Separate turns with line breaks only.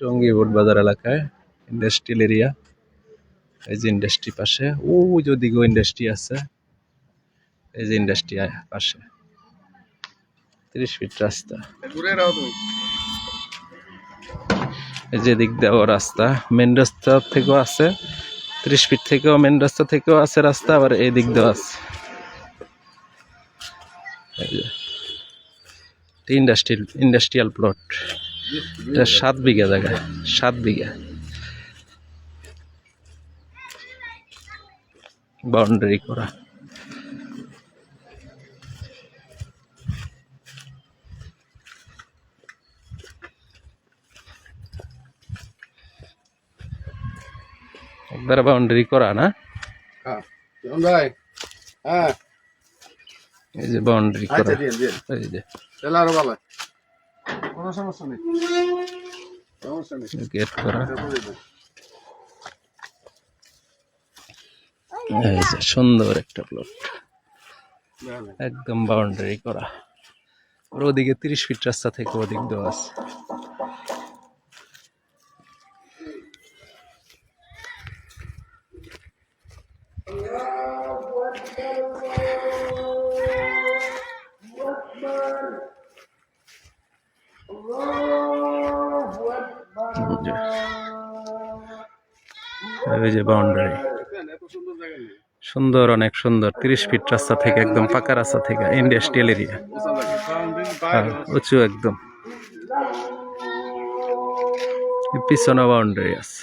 Tongi boat বাজার এলাকায় industrial area এই যে ইন্ডাস্ট্রি পাশে ও যদিও ইন্ডাস্ট্রি আছে এই যে ইন্ডাস্ট্রি পাশে। তিরিশ ফিট রাস্তা। এই যে দিক দেওয়া রাস্তা মেন রাস্তা থেকেও আছে ত্রিশ ফিট থেকেও মেন রাস্তা থেকেও আছে রাস্তা আবার এই দিক দেওয়া আছে। ইন্ডাস্ট্রি ইন্ডাস্ট্রিয়াল প্লট এটা সাত বিঘা জায়গা সাত বিঘা। বাউন্ডারি করা। একবার বাউন্ডারি করা না?
হ্যাঁ
এই যে বাউন্ডারি করা।
আচ্ছা
এই যে।
কোনো সমস্যা নেই। সমস্যা নেই।
গেট করা।
এটা করে দিন।
এই যে সুন্দর একটা প্লট একদম বাউন্ডারি করা। ওর ওদিকে তিরিশ ফিট রাস্তা থেকে ওদিক দেওয়া আছে। জি। বাউন্ডারি
সুন্দর
অনেক সুন্দর। তিরিশ ফিট রাস্তা থেকে একদম পাকা রাস্তা থেকে ইন্ডাস্ট্রিয়াল এরিয়া হ্যাঁ,
বাইরে
উঁচু একদম। পিছনে বাউন্ডারি আছে।